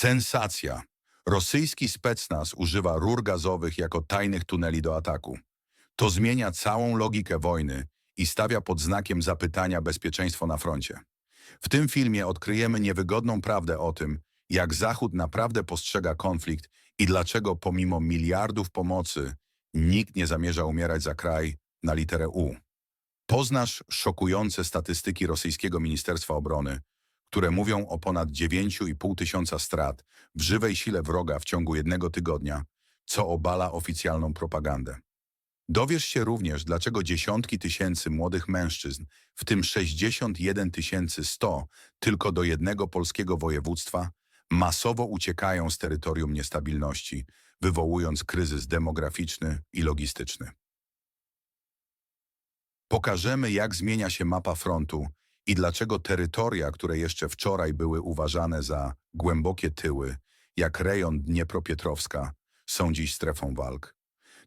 Sensacja. Rosyjski specnaz używa rur gazowych jako tajnych tuneli do ataku. To zmienia całą logikę wojny i stawia pod znakiem zapytania bezpieczeństwo na froncie. W tym filmie odkryjemy niewygodną prawdę o tym, jak Zachód naprawdę postrzega konflikt i dlaczego pomimo miliardów pomocy nikt nie zamierza umierać za kraj na literę U. Poznasz szokujące statystyki rosyjskiego Ministerstwa Obrony, które mówią o ponad 9,5 tysiąca strat w żywej sile wroga w ciągu jednego tygodnia, co obala oficjalną propagandę. Dowiesz się również, dlaczego dziesiątki tysięcy młodych mężczyzn, w tym 61 100 tylko do jednego polskiego województwa, masowo uciekają z terytorium niestabilności, wywołując kryzys demograficzny i logistyczny. Pokażemy, jak zmienia się mapa frontu i dlaczego terytoria, które jeszcze wczoraj były uważane za głębokie tyły, jak rejon Dniepropietrowska, są dziś strefą walk.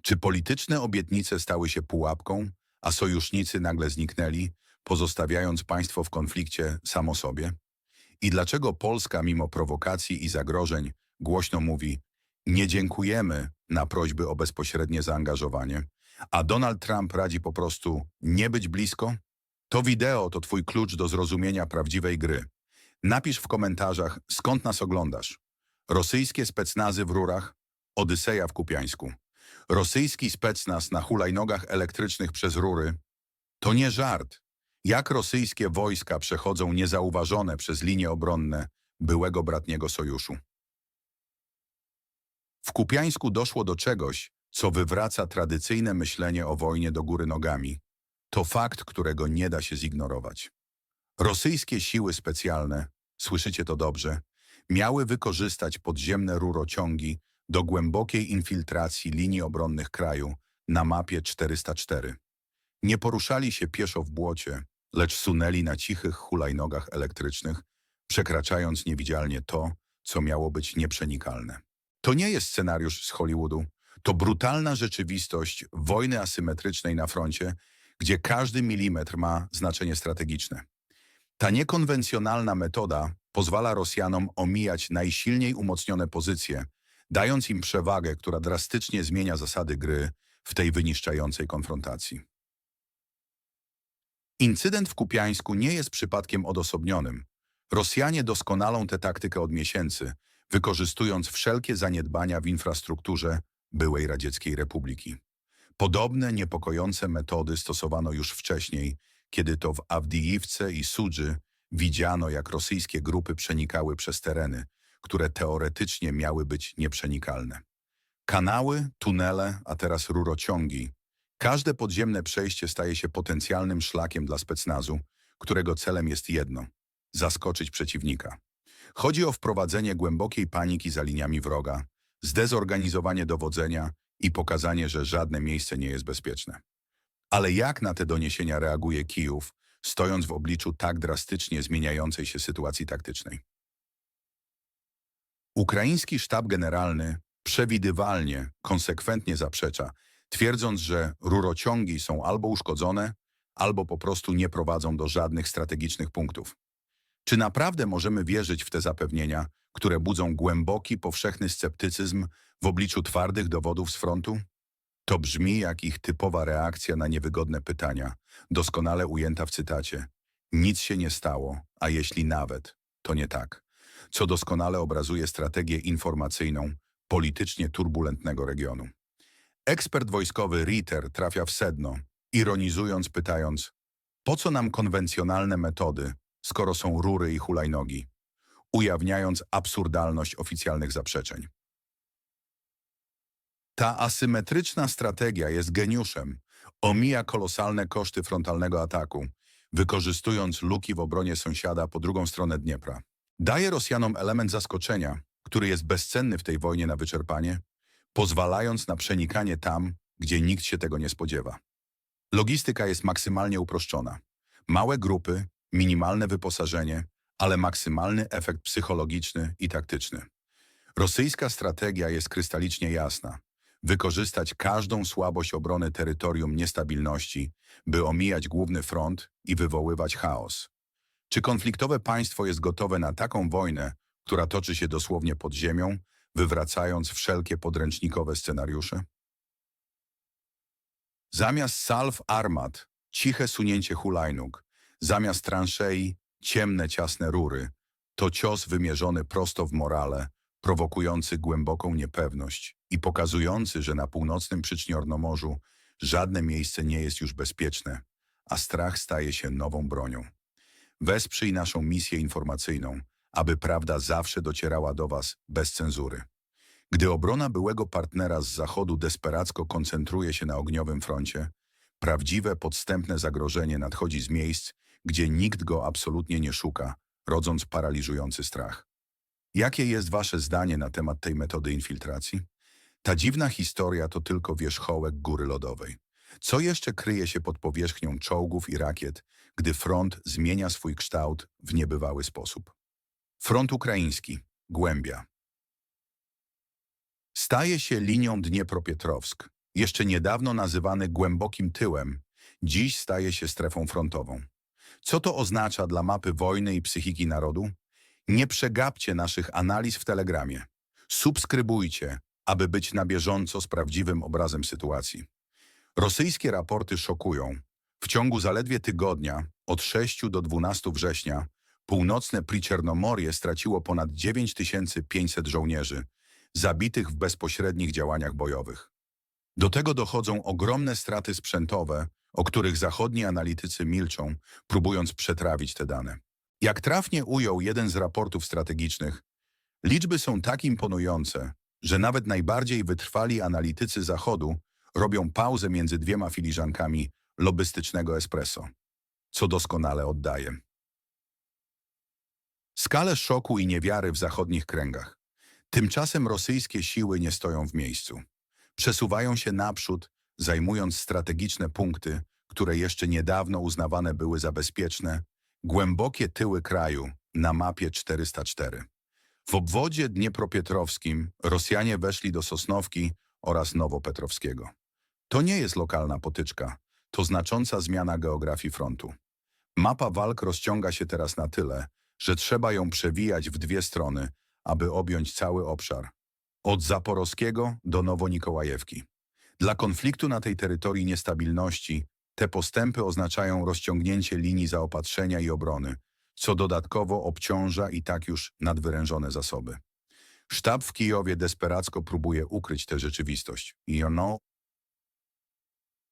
Czy polityczne obietnice stały się pułapką, a sojusznicy nagle zniknęli, pozostawiając państwo w konflikcie samo sobie? I dlaczego Polska, mimo prowokacji i zagrożeń, głośno mówi nie dziękujemy na prośby o bezpośrednie zaangażowanie, a Donald Trump radzi po prostu nie być blisko? To wideo to twój klucz do zrozumienia prawdziwej gry. Napisz w komentarzach, skąd nas oglądasz. Rosyjskie specnazy w rurach, Odyseja w Kupiańsku. Rosyjski specnaz na hulajnogach elektrycznych przez rury. To nie żart. Jak rosyjskie wojska przechodzą niezauważone przez linie obronne byłego bratniego sojuszu. W Kupiańsku doszło do czegoś, co wywraca tradycyjne myślenie o wojnie do góry nogami. To fakt, którego nie da się zignorować. Rosyjskie siły specjalne, słyszycie to dobrze, miały wykorzystać podziemne rurociągi do głębokiej infiltracji linii obronnych kraju na mapie 404. Nie poruszali się pieszo w błocie, lecz sunęli na cichych hulajnogach elektrycznych, przekraczając niewidzialnie to, co miało być nieprzenikalne. To nie jest scenariusz z Hollywoodu, to brutalna rzeczywistość wojny asymetrycznej na froncie, gdzie każdy milimetr ma znaczenie strategiczne. Ta niekonwencjonalna metoda pozwala Rosjanom omijać najsilniej umocnione pozycje, dając im przewagę, która drastycznie zmienia zasady gry w tej wyniszczającej konfrontacji. Incydent w Kupiańsku nie jest przypadkiem odosobnionym. Rosjanie doskonalą tę taktykę od miesięcy, wykorzystując wszelkie zaniedbania w infrastrukturze byłej Radzieckiej Republiki. Podobne niepokojące metody stosowano już wcześniej, kiedy to w Awdijiwce i Sudży widziano, jak rosyjskie grupy przenikały przez tereny, które teoretycznie miały być nieprzenikalne. Kanały, tunele, a teraz rurociągi. Każde podziemne przejście staje się potencjalnym szlakiem dla specnazu, którego celem jest jedno – zaskoczyć przeciwnika. Chodzi o wprowadzenie głębokiej paniki za liniami wroga, zdezorganizowanie dowodzenia i pokazanie, że żadne miejsce nie jest bezpieczne. Ale jak na te doniesienia reaguje Kijów, stojąc w obliczu tak drastycznie zmieniającej się sytuacji taktycznej? Ukraiński sztab generalny przewidywalnie, konsekwentnie zaprzecza, twierdząc, że rurociągi są albo uszkodzone, albo po prostu nie prowadzą do żadnych strategicznych punktów. Czy naprawdę możemy wierzyć w te zapewnienia, które budzą głęboki, powszechny sceptycyzm w obliczu twardych dowodów z frontu? To brzmi jak ich typowa reakcja na niewygodne pytania, doskonale ujęta w cytacie. Nic się nie stało, a jeśli nawet, to nie tak. Co doskonale obrazuje strategię informacyjną politycznie turbulentnego regionu. Ekspert wojskowy Ritter trafia w sedno, ironizując, pytając, po co nam konwencjonalne metody, skoro są rury i hulajnogi, ujawniając absurdalność oficjalnych zaprzeczeń. Ta asymetryczna strategia jest geniuszem, omija kolosalne koszty frontalnego ataku, wykorzystując luki w obronie sąsiada po drugą stronę Dniepra. Daje Rosjanom element zaskoczenia, który jest bezcenny w tej wojnie na wyczerpanie, pozwalając na przenikanie tam, gdzie nikt się tego nie spodziewa. Logistyka jest maksymalnie uproszczona. Małe grupy, minimalne wyposażenie, ale maksymalny efekt psychologiczny i taktyczny. Rosyjska strategia jest krystalicznie jasna. Wykorzystać każdą słabość obrony terytorium niestabilności, by omijać główny front i wywoływać chaos. Czy konfliktowe państwo jest gotowe na taką wojnę, która toczy się dosłownie pod ziemią, wywracając wszelkie podręcznikowe scenariusze? Zamiast salw armat, ciche sunięcie hulajnóg, zamiast transzei, ciemne, ciasne rury, to cios wymierzony prosto w morale, prowokujący głęboką niepewność i pokazujący, że na północnym Przyczniornomorzu żadne miejsce nie jest już bezpieczne, a strach staje się nową bronią. Wesprzyj naszą misję informacyjną, aby prawda zawsze docierała do Was bez cenzury. Gdy obrona byłego partnera z Zachodu desperacko koncentruje się na ogniowym froncie, prawdziwe podstępne zagrożenie nadchodzi z miejsc, gdzie nikt go absolutnie nie szuka, rodząc paraliżujący strach. Jakie jest Wasze zdanie na temat tej metody infiltracji? Ta dziwna historia to tylko wierzchołek góry lodowej. Co jeszcze kryje się pod powierzchnią czołgów i rakiet, gdy front zmienia swój kształt w niebywały sposób? Front ukraiński, głębia. Staje się linią Dniepropietrowsk, jeszcze niedawno nazywany głębokim tyłem, dziś staje się strefą frontową. Co to oznacza dla mapy wojny i psychiki narodu? Nie przegapcie naszych analiz w Telegramie. Subskrybujcie, aby być na bieżąco z prawdziwym obrazem sytuacji. Rosyjskie raporty szokują. W ciągu zaledwie tygodnia, od 6 do 12 września, północne Priczernomorie straciło ponad 9500 żołnierzy, zabitych w bezpośrednich działaniach bojowych. Do tego dochodzą ogromne straty sprzętowe, o których zachodni analitycy milczą, próbując przetrawić te dane. Jak trafnie ujął jeden z raportów strategicznych, liczby są tak imponujące, że nawet najbardziej wytrwali analitycy Zachodu robią pauzę między dwiema filiżankami lobbystycznego espresso, co doskonale oddaje. Skalę szoku i niewiary w zachodnich kręgach. Tymczasem rosyjskie siły nie stoją w miejscu. Przesuwają się naprzód, zajmując strategiczne punkty, które jeszcze niedawno uznawane były za bezpieczne, głębokie tyły kraju na mapie 404. W obwodzie dniepropietrowskim Rosjanie weszli do Sosnowki oraz Nowopetrowskiego. To nie jest lokalna potyczka, to znacząca zmiana geografii frontu. Mapa walk rozciąga się teraz na tyle, że trzeba ją przewijać w dwie strony, aby objąć cały obszar. Od Zaporowskiego do Nowonikołajewki. Dla konfliktu na tej terytorii niestabilności te postępy oznaczają rozciągnięcie linii zaopatrzenia i obrony, co dodatkowo obciąża i tak już nadwyrężone zasoby. Sztab w Kijowie desperacko próbuje ukryć tę rzeczywistość i ono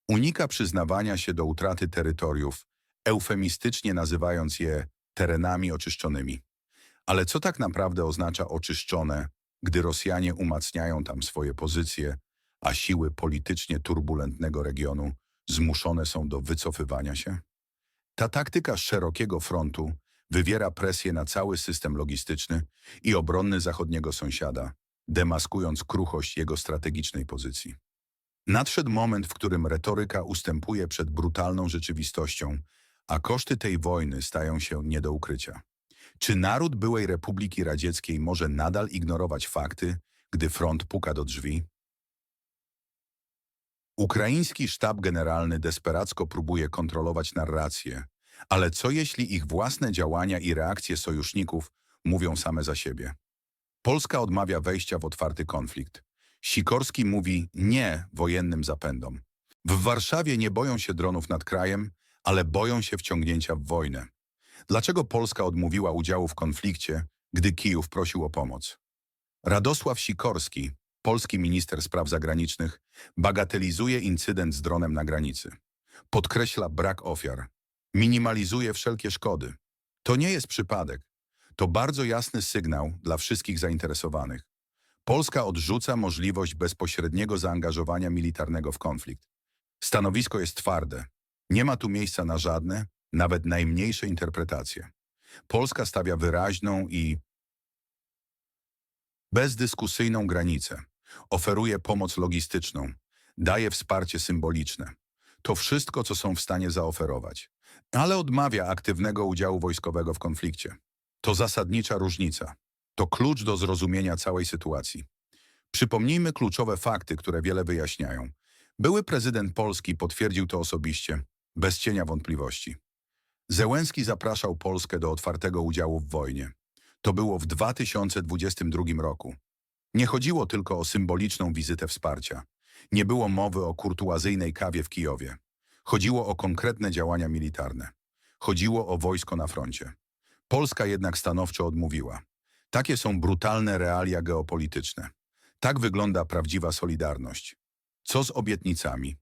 unika przyznawania się do utraty terytoriów, eufemistycznie nazywając je terenami oczyszczonymi. Ale co tak naprawdę oznacza oczyszczone, gdy Rosjanie umacniają tam swoje pozycje, a siły politycznie turbulentnego regionu zmuszone są do wycofywania się? Ta taktyka szerokiego frontu wywiera presję na cały system logistyczny i obronny zachodniego sąsiada, demaskując kruchość jego strategicznej pozycji. Nadszedł moment, w którym retoryka ustępuje przed brutalną rzeczywistością, a koszty tej wojny stają się nie do ukrycia. Czy naród byłej Republiki Radzieckiej może nadal ignorować fakty, gdy front puka do drzwi? Ukraiński sztab generalny desperacko próbuje kontrolować narrację, ale co jeśli ich własne działania i reakcje sojuszników mówią same za siebie? Polska odmawia wejścia w otwarty konflikt. Sikorski mówi nie wojennym zapędom. W Warszawie nie boją się dronów nad krajem, ale boją się wciągnięcia w wojnę. Dlaczego Polska odmówiła udziału w konflikcie, gdy Kijów prosił o pomoc? Radosław Sikorski, polski minister spraw zagranicznych, bagatelizuje incydent z dronem na granicy. Podkreśla brak ofiar. Minimalizuje wszelkie szkody. To nie jest przypadek. To bardzo jasny sygnał dla wszystkich zainteresowanych. Polska odrzuca możliwość bezpośredniego zaangażowania militarnego w konflikt. Stanowisko jest twarde. Nie ma tu miejsca na żadne, nawet najmniejsze interpretacje. Polska stawia wyraźną i bezdyskusyjną granicę. Oferuje pomoc logistyczną, daje wsparcie symboliczne. To wszystko, co są w stanie zaoferować. Ale odmawia aktywnego udziału wojskowego w konflikcie. To zasadnicza różnica. To klucz do zrozumienia całej sytuacji. Przypomnijmy kluczowe fakty, które wiele wyjaśniają. Były prezydent Polski potwierdził to osobiście, bez cienia wątpliwości. Zełenski zapraszał Polskę do otwartego udziału w wojnie. To było w 2022 roku. Nie chodziło tylko o symboliczną wizytę wsparcia. Nie było mowy o kurtuazyjnej kawie w Kijowie. Chodziło o konkretne działania militarne. Chodziło o wojsko na froncie. Polska jednak stanowczo odmówiła. Takie są brutalne realia geopolityczne. Tak wygląda prawdziwa solidarność. Co z obietnicami?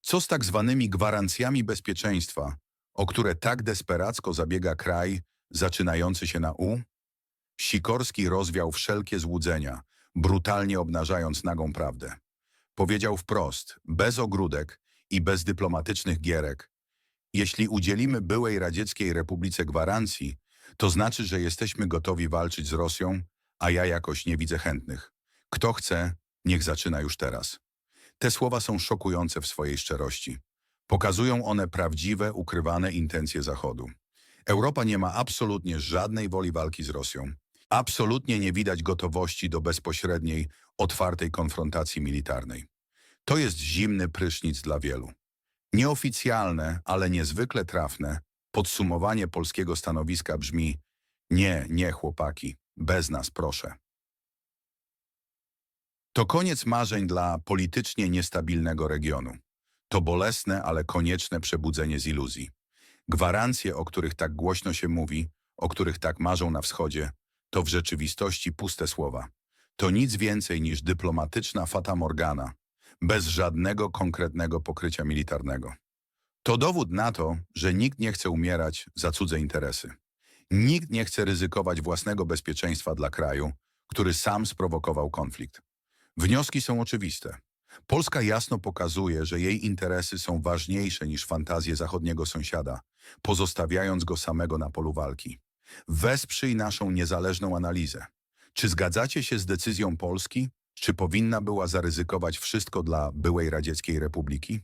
Co z tak zwanymi gwarancjami bezpieczeństwa, o które tak desperacko zabiega kraj zaczynający się na U? Sikorski rozwiał wszelkie złudzenia, brutalnie obnażając nagą prawdę. Powiedział wprost, bez ogródek i bez dyplomatycznych gierek, jeśli udzielimy byłej Radzieckiej Republice gwarancji, to znaczy, że jesteśmy gotowi walczyć z Rosją, a ja jakoś nie widzę chętnych. Kto chce, niech zaczyna już teraz. Te słowa są szokujące w swojej szczerości. Pokazują one prawdziwe, ukrywane intencje Zachodu. Europa nie ma absolutnie żadnej woli walki z Rosją. Absolutnie nie widać gotowości do bezpośredniej, otwartej konfrontacji militarnej. To jest zimny prysznic dla wielu. Nieoficjalne, ale niezwykle trafne podsumowanie polskiego stanowiska brzmi nie, nie chłopaki, bez nas proszę. To koniec marzeń dla politycznie niestabilnego regionu. To bolesne, ale konieczne przebudzenie z iluzji. Gwarancje, o których tak głośno się mówi, o których tak marzą na wschodzie, to w rzeczywistości puste słowa. To nic więcej niż dyplomatyczna fata morgana, bez żadnego konkretnego pokrycia militarnego. To dowód na to, że nikt nie chce umierać za cudze interesy. Nikt nie chce ryzykować własnego bezpieczeństwa dla kraju, który sam sprowokował konflikt. Wnioski są oczywiste. Polska jasno pokazuje, że jej interesy są ważniejsze niż fantazje zachodniego sąsiada, pozostawiając go samego na polu walki. Wesprzyj naszą niezależną analizę. Czy zgadzacie się z decyzją Polski, czy powinna była zaryzykować wszystko dla byłej Radzieckiej Republiki?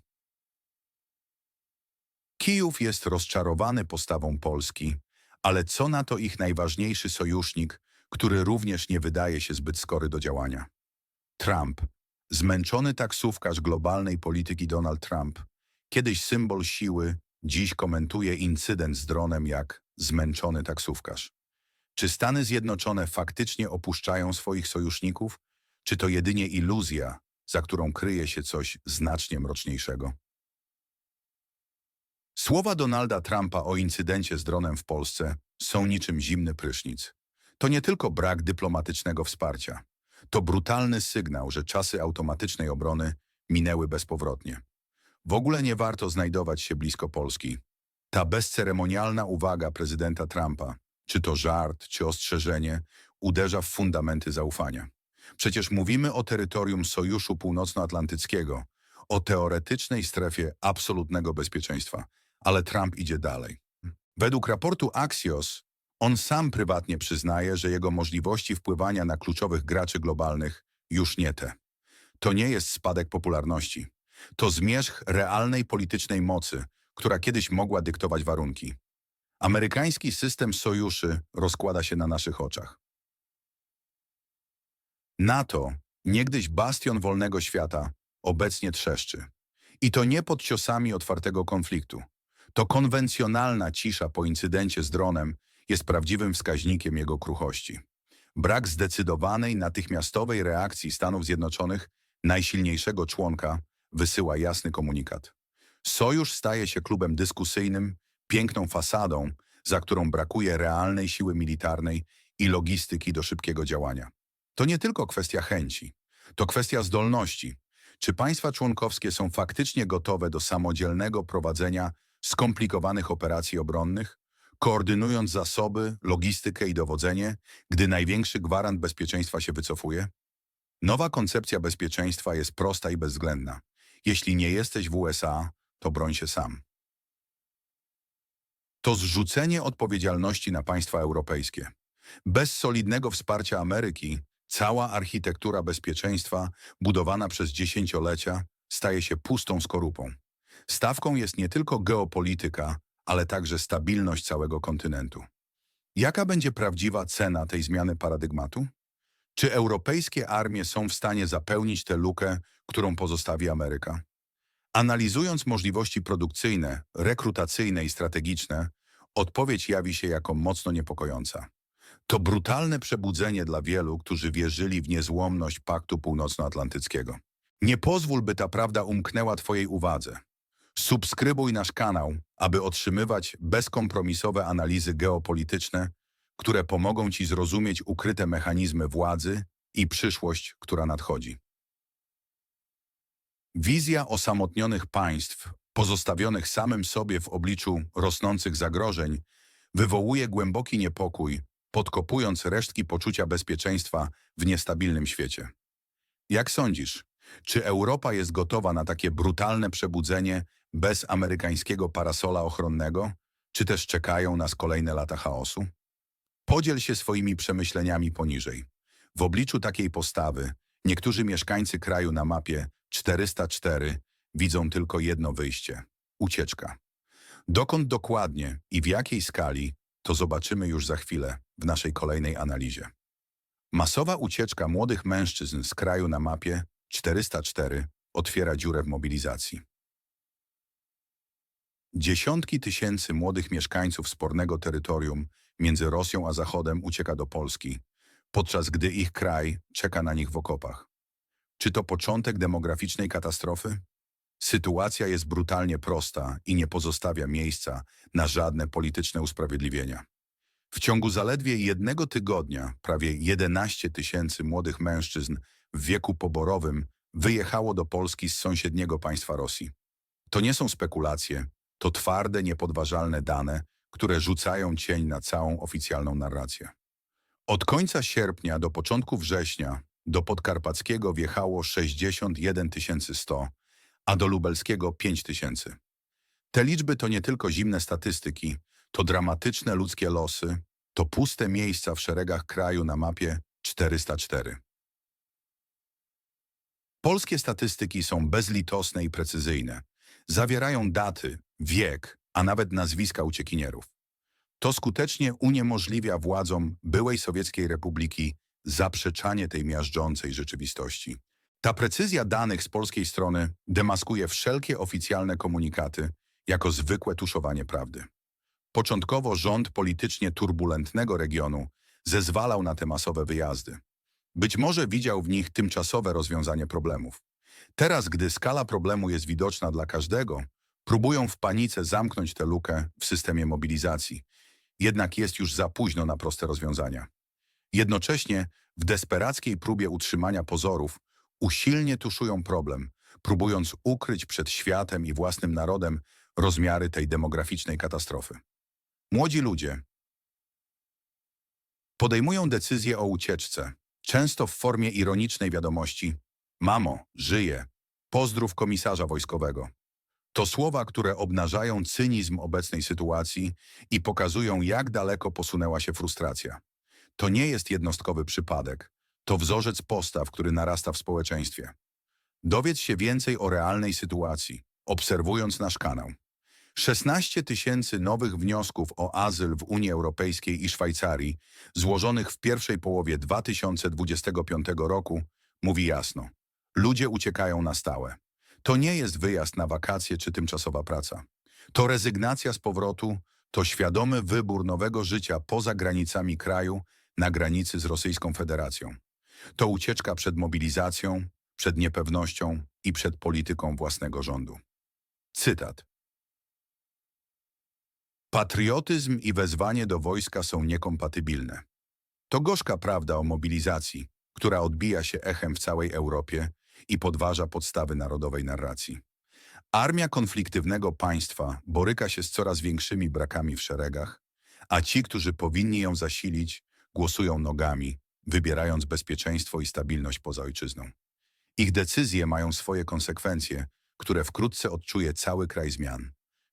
Kijów jest rozczarowany postawą Polski, ale co na to ich najważniejszy sojusznik, który również nie wydaje się zbyt skory do działania? Trump, zmęczony taksówkarz globalnej polityki Donald Trump, kiedyś symbol siły, dziś komentuje incydent z dronem jak zmęczony taksówkarz. Czy Stany Zjednoczone faktycznie opuszczają swoich sojuszników, czy to jedynie iluzja, za którą kryje się coś znacznie mroczniejszego? Słowa Donalda Trumpa o incydencie z dronem w Polsce są niczym zimny prysznic. To nie tylko brak dyplomatycznego wsparcia. To brutalny sygnał, że czasy automatycznej obrony minęły bezpowrotnie. W ogóle nie warto znajdować się blisko Polski. Ta bezceremonialna uwaga prezydenta Trumpa, czy to żart, czy ostrzeżenie, uderza w fundamenty zaufania. Przecież mówimy o terytorium Sojuszu Północnoatlantyckiego, o teoretycznej strefie absolutnego bezpieczeństwa, ale Trump idzie dalej. Według raportu Axios, on sam prywatnie przyznaje, że jego możliwości wpływania na kluczowych graczy globalnych już nie te. To nie jest spadek popularności. To zmierzch realnej politycznej mocy, która kiedyś mogła dyktować warunki. Amerykański system sojuszy rozkłada się na naszych oczach. NATO, niegdyś bastion wolnego świata, obecnie trzeszczy. I to nie pod ciosami otwartego konfliktu. To konwencjonalna cisza po incydencie z dronem jest prawdziwym wskaźnikiem jego kruchości. Brak zdecydowanej, natychmiastowej reakcji Stanów Zjednoczonych, najsilniejszego członka, wysyła jasny komunikat. Sojusz staje się klubem dyskusyjnym, piękną fasadą, za którą brakuje realnej siły militarnej i logistyki do szybkiego działania. To nie tylko kwestia chęci, to kwestia zdolności. Czy państwa członkowskie są faktycznie gotowe do samodzielnego prowadzenia skomplikowanych operacji obronnych, koordynując zasoby, logistykę i dowodzenie, gdy największy gwarant bezpieczeństwa się wycofuje? Nowa koncepcja bezpieczeństwa jest prosta i bezwzględna. Jeśli nie jesteś w USA, to broń się sam. To zrzucenie odpowiedzialności na państwa europejskie. Bez solidnego wsparcia Ameryki cała architektura bezpieczeństwa budowana przez dziesięciolecia staje się pustą skorupą. Stawką jest nie tylko geopolityka, ale także stabilność całego kontynentu. Jaka będzie prawdziwa cena tej zmiany paradygmatu? Czy europejskie armie są w stanie zapełnić tę lukę, którą pozostawi Ameryka? Analizując możliwości produkcyjne, rekrutacyjne i strategiczne, Odpowiedź jawi się jako mocno niepokojąca. To brutalne przebudzenie dla wielu, którzy wierzyli w niezłomność Paktu Północnoatlantyckiego. Nie pozwól, by ta prawda umknęła Twojej uwadze. Subskrybuj nasz kanał, aby otrzymywać bezkompromisowe analizy geopolityczne, które pomogą Ci zrozumieć ukryte mechanizmy władzy i przyszłość, która nadchodzi. Wizja osamotnionych państw, pozostawionych samym sobie w obliczu rosnących zagrożeń, wywołuje głęboki niepokój, podkopując resztki poczucia bezpieczeństwa w niestabilnym świecie. Jak sądzisz, czy Europa jest gotowa na takie brutalne przebudzenie bez amerykańskiego parasola ochronnego, czy też czekają nas kolejne lata chaosu? Podziel się swoimi przemyśleniami poniżej. W obliczu takiej postawy niektórzy mieszkańcy kraju na mapie 404 widzą tylko jedno wyjście – ucieczka. Dokąd dokładnie i w jakiej skali, to zobaczymy już za chwilę w naszej kolejnej analizie. Masowa ucieczka młodych mężczyzn z kraju na mapie 404 otwiera dziurę w mobilizacji. Dziesiątki tysięcy młodych mieszkańców spornego terytorium między Rosją a Zachodem ucieka do Polski, podczas gdy ich kraj czeka na nich w okopach. Czy to początek demograficznej katastrofy? Sytuacja jest brutalnie prosta i nie pozostawia miejsca na żadne polityczne usprawiedliwienia. W ciągu zaledwie jednego tygodnia prawie 11 tysięcy młodych mężczyzn w wieku poborowym wyjechało do Polski z sąsiedniego państwa Rosji. To nie są spekulacje, to twarde, niepodważalne dane, które rzucają cień na całą oficjalną narrację. Od końca sierpnia do początku września do Podkarpackiego wjechało 61 100, a do Lubelskiego 5 tysięcy. Te liczby to nie tylko zimne statystyki, to dramatyczne ludzkie losy, to puste miejsca w szeregach kraju na mapie 404. Polskie statystyki są bezlitosne i precyzyjne. Zawierają daty, wiek, a nawet nazwiska uciekinierów. To skutecznie uniemożliwia władzom byłej Sowieckiej Republiki zaprzeczanie tej miażdżącej rzeczywistości. Ta precyzja danych z polskiej strony demaskuje wszelkie oficjalne komunikaty jako zwykłe tuszowanie prawdy. Początkowo rząd politycznie turbulentnego regionu zezwalał na te masowe wyjazdy. Być może widział w nich tymczasowe rozwiązanie problemów. Teraz, gdy skala problemu jest widoczna dla każdego, próbują w panice zamknąć tę lukę w systemie mobilizacji. Jednak jest już za późno na proste rozwiązania. Jednocześnie w desperackiej próbie utrzymania pozorów usilnie tuszują problem, próbując ukryć przed światem i własnym narodem rozmiary tej demograficznej katastrofy. Młodzi ludzie podejmują decyzję o ucieczce, często w formie ironicznej wiadomości Mamo, żyję, pozdrów komisarza wojskowego. To słowa, które obnażają cynizm obecnej sytuacji i pokazują, jak daleko posunęła się frustracja. To nie jest jednostkowy przypadek. To wzorzec postaw, który narasta w społeczeństwie. Dowiedz się więcej o realnej sytuacji, obserwując nasz kanał. 16 tysięcy nowych wniosków o azyl w Unii Europejskiej i Szwajcarii, złożonych w pierwszej połowie 2025 roku, mówi jasno. Ludzie uciekają na stałe. To nie jest wyjazd na wakacje czy tymczasowa praca. To rezygnacja z powrotu, to świadomy wybór nowego życia poza granicami kraju, na granicy z Rosyjską Federacją. To ucieczka przed mobilizacją, przed niepewnością i przed polityką własnego rządu. Cytat. Patriotyzm i wezwanie do wojska są niekompatybilne. To gorzka prawda o mobilizacji, która odbija się echem w całej Europie i podważa podstawy narodowej narracji. Armia konfliktywnego państwa boryka się z coraz większymi brakami w szeregach, a ci, którzy powinni ją zasilić, głosują nogami, wybierając bezpieczeństwo i stabilność poza ojczyzną. Ich decyzje mają swoje konsekwencje, które wkrótce odczuje cały kraj zmian.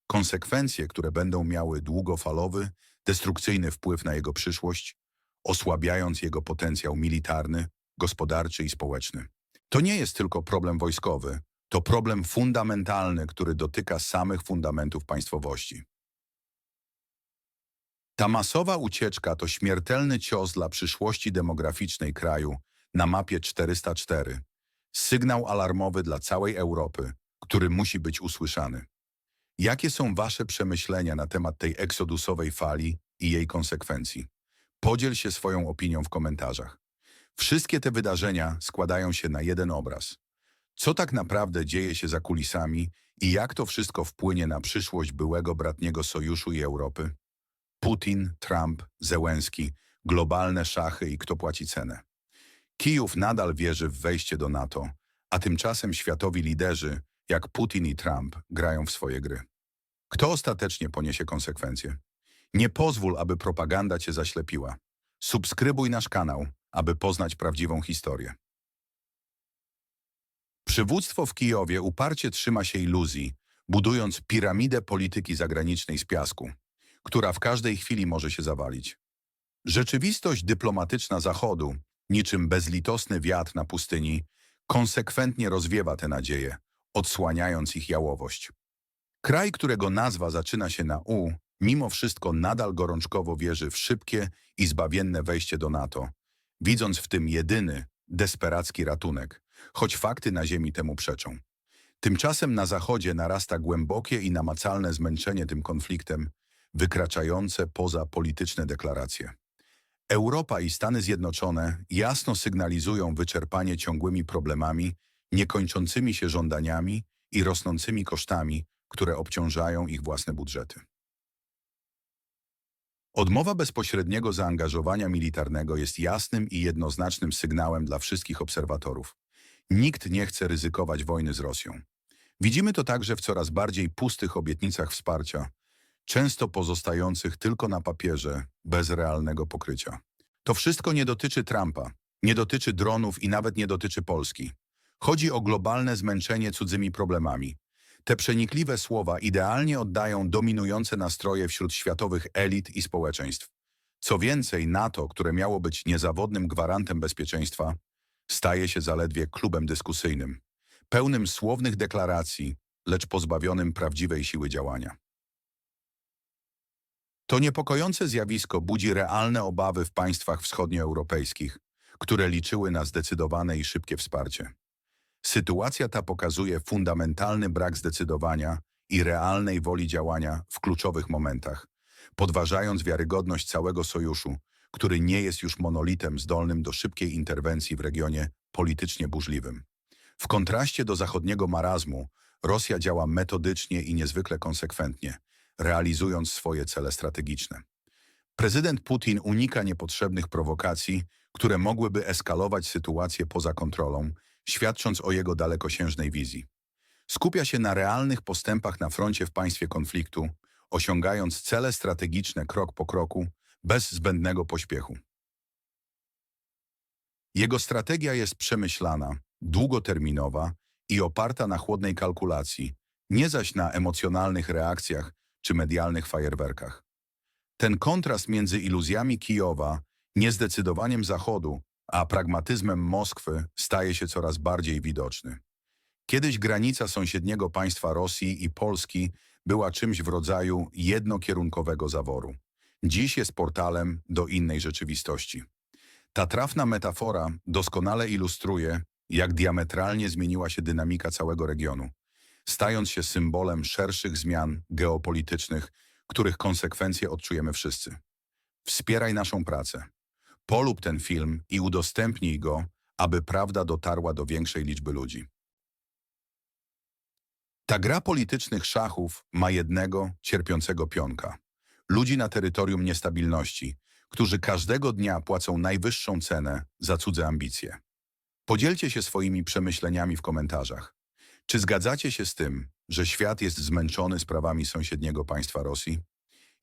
Konsekwencje, które będą miały długofalowy, destrukcyjny wpływ na jego przyszłość, osłabiając jego potencjał militarny, gospodarczy i społeczny. To nie jest tylko problem wojskowy, to problem fundamentalny, który dotyka samych fundamentów państwowości. Ta masowa ucieczka to śmiertelny cios dla przyszłości demograficznej kraju na mapie 404. Sygnał alarmowy dla całej Europy, który musi być usłyszany. Jakie są wasze przemyślenia na temat tej eksodusowej fali i jej konsekwencji? Podziel się swoją opinią w komentarzach. Wszystkie te wydarzenia składają się na jeden obraz. Co tak naprawdę dzieje się za kulisami i jak to wszystko wpłynie na przyszłość byłego bratniego sojuszu i Europy? Putin, Trump, Zełenski, globalne szachy i kto płaci cenę. Kijów nadal wierzy w wejście do NATO, a tymczasem światowi liderzy, jak Putin i Trump, grają w swoje gry. Kto ostatecznie poniesie konsekwencje? Nie pozwól, aby propaganda cię zaślepiła. Subskrybuj nasz kanał, aby poznać prawdziwą historię. Przywództwo w Kijowie uparcie trzyma się iluzji, budując piramidę polityki zagranicznej z piasku, która w każdej chwili może się zawalić. Rzeczywistość dyplomatyczna Zachodu, niczym bezlitosny wiatr na pustyni, konsekwentnie rozwiewa te nadzieje, odsłaniając ich jałowość. Kraj, którego nazwa zaczyna się na U, mimo wszystko nadal gorączkowo wierzy w szybkie i zbawienne wejście do NATO, widząc w tym jedyny, desperacki ratunek, choć fakty na ziemi temu przeczą. Tymczasem na Zachodzie narasta głębokie i namacalne zmęczenie tym konfliktem, wykraczające poza polityczne deklaracje. Europa i Stany Zjednoczone jasno sygnalizują wyczerpanie ciągłymi problemami, niekończącymi się żądaniami i rosnącymi kosztami, które obciążają ich własne budżety. Odmowa bezpośredniego zaangażowania militarnego jest jasnym i jednoznacznym sygnałem dla wszystkich obserwatorów. Nikt nie chce ryzykować wojny z Rosją. Widzimy to także w coraz bardziej pustych obietnicach wsparcia, często pozostających tylko na papierze, bez realnego pokrycia. To wszystko nie dotyczy Trumpa, nie dotyczy dronów i nawet nie dotyczy Polski. Chodzi o globalne zmęczenie cudzymi problemami. Te przenikliwe słowa idealnie oddają dominujące nastroje wśród światowych elit i społeczeństw. Co więcej, NATO, które miało być niezawodnym gwarantem bezpieczeństwa, staje się zaledwie klubem dyskusyjnym, pełnym słownych deklaracji, lecz pozbawionym prawdziwej siły działania. To niepokojące zjawisko budzi realne obawy w państwach wschodnioeuropejskich, które liczyły na zdecydowane i szybkie wsparcie. Sytuacja ta pokazuje fundamentalny brak zdecydowania i realnej woli działania w kluczowych momentach, podważając wiarygodność całego sojuszu, który nie jest już monolitem zdolnym do szybkiej interwencji w regionie politycznie burzliwym. W kontraście do zachodniego marazmu, Rosja działa metodycznie i niezwykle konsekwentnie, realizując swoje cele strategiczne. Prezydent Putin unika niepotrzebnych prowokacji, które mogłyby eskalować sytuację poza kontrolą, świadcząc o jego dalekosiężnej wizji. Skupia się na realnych postępach na froncie w państwie konfliktu, osiągając cele strategiczne krok po kroku, bez zbędnego pośpiechu. Jego strategia jest przemyślana, długoterminowa i oparta na chłodnej kalkulacji, nie zaś na emocjonalnych reakcjach czy medialnych fajerwerkach. Ten kontrast między iluzjami Kijowa, niezdecydowaniem Zachodu, a pragmatyzmem Moskwy staje się coraz bardziej widoczny. Kiedyś granica sąsiedniego państwa Rosji i Polski była czymś w rodzaju jednokierunkowego zaworu. Dziś jest portalem do innej rzeczywistości. Ta trafna metafora doskonale ilustruje, jak diametralnie zmieniła się dynamika całego regionu, stając się symbolem szerszych zmian geopolitycznych, których konsekwencje odczujemy wszyscy. Wspieraj naszą pracę. Polub ten film i udostępnij go, aby prawda dotarła do większej liczby ludzi. Ta gra politycznych szachów ma jednego cierpiącego pionka. Ludzi na terytorium niestabilności, którzy każdego dnia płacą najwyższą cenę za cudze ambicje. Podzielcie się swoimi przemyśleniami w komentarzach. Czy zgadzacie się z tym, że świat jest zmęczony sprawami sąsiedniego państwa Rosji?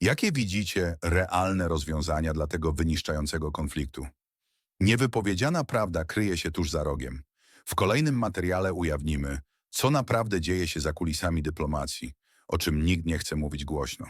Jakie widzicie realne rozwiązania dla tego wyniszczającego konfliktu? Niewypowiedziana prawda kryje się tuż za rogiem. W kolejnym materiale ujawnimy, co naprawdę dzieje się za kulisami dyplomacji, o czym nikt nie chce mówić głośno.